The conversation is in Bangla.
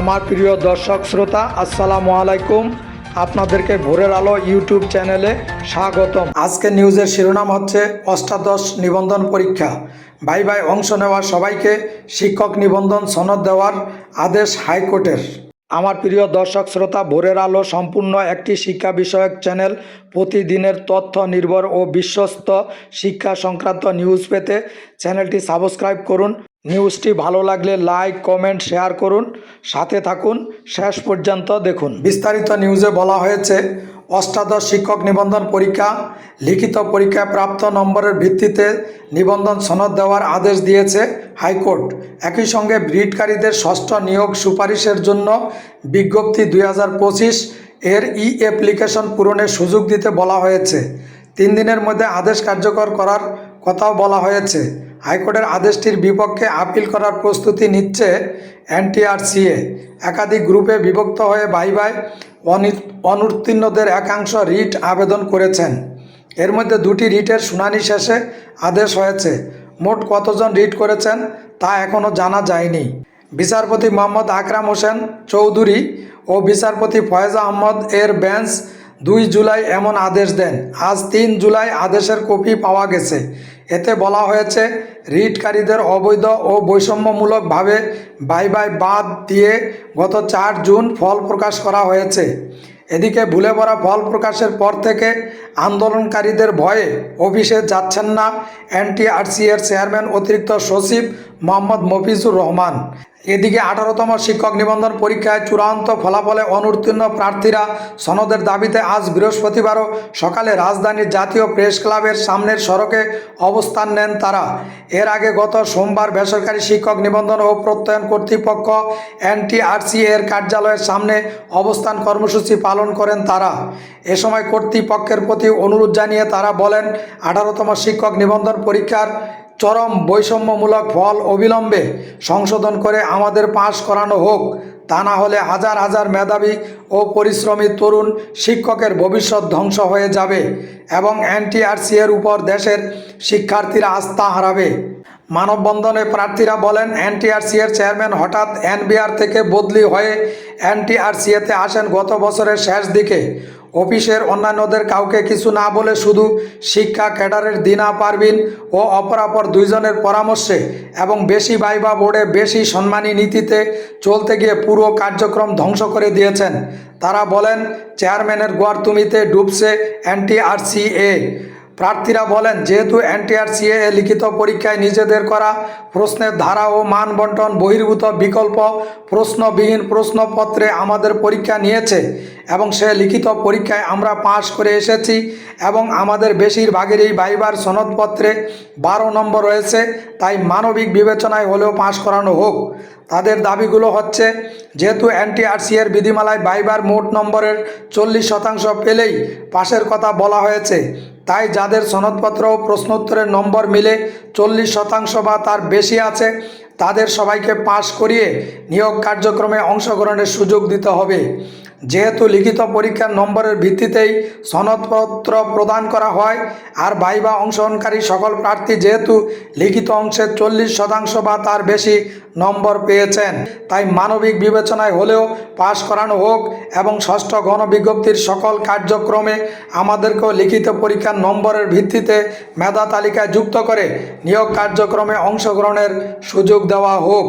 আমার প্রিয় দর্শক শ্রোতা, আসসালামু আলাইকুম। আপনাদেরকে ভোরের আলো ইউটিউব চ্যানেলে স্বাগতম। আজকে নিউজের শিরোনাম হচ্ছে অষ্টাদশ নিবন্ধন পরীক্ষা। ভাই ভাই, অংশ নেওয়া সবাইকে শিক্ষক নিবন্ধন সনদ দেওয়ার আদেশ হাইকোর্টের। আমার প্রিয় দর্শক শ্রোতা, ভোরের আলো সম্পূর্ণ একটি শিক্ষা বিষয়ক চ্যানেল। প্রতিদিনের তথ্য নির্ভর ও বিশ্বস্ত শিক্ষা সংক্রান্ত নিউজ পেতে চ্যানেলটি সাবস্ক্রাইব করুন। নিউজটি ভালো লাগলে লাইক, কমেন্ট, শেয়ার করুন। সাথে থাকুন। শেষ পর্যন্ত দেখুন। বিস্তারিত নিউজে বলা হয়েছে, অষ্টাদশ শিক্ষক নিবন্ধন পরীক্ষা, লিখিত পরীক্ষায় প্রাপ্ত নম্বরের ভিত্তিতে নিবন্ধন সনদ দেওয়ার আদেশ দিয়েছে হাইকোর্ট। একই সঙ্গে ব্রিডকারীদের ষষ্ঠ নিয়োগ সুপারিশের জন্য বিজ্ঞপ্তি দুই হাজার পঁচিশ এর ই অ্যাপ্লিকেশন পূরণের সুযোগ দিতে বলা হয়েছে। তিন দিনের মধ্যে আদেশ কার্যকর করার কথাও বলা হয়েছে। হাইকোর্টের আদেশটির বিপক্ষে আপিল করার প্রস্তুতি নিচ্ছে এনটিআরসিএ। একাধিক গ্রুপে বিভক্ত হয়ে ভাই অনি- অনুত্তীর্ণদের একাংশ রিট আবেদন করেছেন। এর মধ্যে দুটি রিটের শুনানি শেষে আদেশ হয়েছে। মোট কতজন রিট করেছেন তা এখনও জানা যায়নি। বিচারপতি মোহাম্মদ আকরাম হোসেন চৌধুরী ও বিচারপতি ফয়েজ আহমদ এর বেঞ্চ দুই জুলাই এমন আদেশ দেন। আজ তিন জুলাই আদেশের কপি পাওয়া গেছে। এতে বলা হয়েছে, রিটকারীদের অবৈধ ও বৈষম্যমূলকভাবে বাই বাই বাদ দিয়ে গত চার জুন ফল প্রকাশ করা হয়েছে। এদিকে ভুলে পড়া ফল প্রকাশের পর থেকে আন্দোলনকারীদের ভয়ে অফিসে যাচ্ছেন না এনটিআরসি এর চেয়ারম্যান অতিরিক্ত সচিব মোহাম্মদ মফিজুর রহমান। এদিকে আঠারোতম শিক্ষক নিবন্ধন পরীক্ষায় চূড়ান্ত ফলাফলে অনুত্তীর্ণ প্রার্থীরা সনদের দাবিতে আজ বৃহস্পতিবারও সকালে রাজধানীর জাতীয় প্রেস ক্লাবের সামনের সড়কে অবস্থান নেন তারা। এর আগে গত সোমবার বেসরকারি শিক্ষক নিবন্ধন ও প্রত্যয়ন কর্তৃপক্ষ এনটিআরসি এর কার্যালয়ের সামনে অবস্থান কর্মসূচি পালন করেন তারা। এ সময় কর্তৃপক্ষের প্রতি অনুরোধ জানিয়ে তারা বলেন আঠারোতম শিক্ষক নিবন্ধন পরীক্ষার চরম বৈষম্যমূলক ফল অবিলম্বে সংশোধন করে আমাদের পাশ করানো হোক, তা না হলে হাজার হাজার মেধাবী ও পরিশ্রমী তরুণ শিক্ষকের ভবিষ্যৎ ধ্বংস হয়ে যাবে এবং এনটিআরসি এর উপর দেশের শিক্ষার্থীরা আস্থা হারাবে। মানববন্ধনে প্রার্থীরা বলেন, এনটিআরসি এর চেয়ারম্যান হঠাৎ এনবিআর থেকে বদলি হয়ে এনটিআরসিএতে আসেন গত বছরের শেষ দিকে। অফিসের অন্যান্যদের কাউকে কিছু না বলে শুধু শিক্ষা ক্যাডারের দিনা পারবিন ও অপরাপর দুইজনের পরামর্শে এবং বেশি বাইবা বোর্ডে বেশি সম্মানী নীতিতে চলতে গিয়ে পুরো কার্যক্রম ধ্বংস করে দিয়েছেন। তারা বলেন, চেয়ারম্যানের গোয়ারতুমিতে ডুবছে এনটিআরসিএ প্রার্থীরা বলেন, যেহেতু এনটিআরসিএ লিখিত পরীক্ষায় নিজেদের করা প্রশ্নের ধারা ও মান বন্টন বহির্ভূত বিকল্প প্রশ্নবিহীন প্রশ্নপত্রে আমাদের পরীক্ষা নিয়েছে এবং সে লিখিত পরীক্ষায় আমরা পাশ করে এসেছি এবং আমাদের বেশিরভাগেরই বাইবার সনদপত্রে বারো নম্বর রয়েছে, তাই মানবিক বিবেচনায় হলেও পাশ করানো হোক। তাদের দাবিগুলো হচ্ছে, যেহেতু এনটিআরসি এর বিধিমালায় বাইবার মোট নম্বরের চল্লিশ শতাংশ পেলেই পাশের কথা বলা হয়েছে, তাই যাদের সনদপত্র ও প্রশ্নোত্তরের নম্বর মিলে চল্লিশ শতাংশ বা তার বেশি আছে, তাদের সবাইকে পাশ করিয়ে নিয়োগ কার্যক্রমে অংশগ্রহণের সুযোগ দিতে হবে। যেহেতু লিখিত পরীক্ষার নম্বরের ভিত্তিতেই সনদপত্র প্রদান করা হয়, আর বাইবা অংশগ্রহণকারী সকল প্রার্থী যেহেতু লিখিত অংশের চল্লিশ শতাংশ বা তার বেশি নম্বর পেয়েছেন, তাই মানবিক বিবেচনায় হলেও পাশ করানো হোক এবং ষষ্ঠ গণবিজ্ঞপ্তির সকল কার্যক্রমে আমাদেরকেও লিখিত পরীক্ষার নম্বরের ভিত্তিতে মেধা তালিকায় যুক্ত করে নিয়োগ কার্যক্রমে অংশগ্রহণের সুযোগ দেওয়া হোক।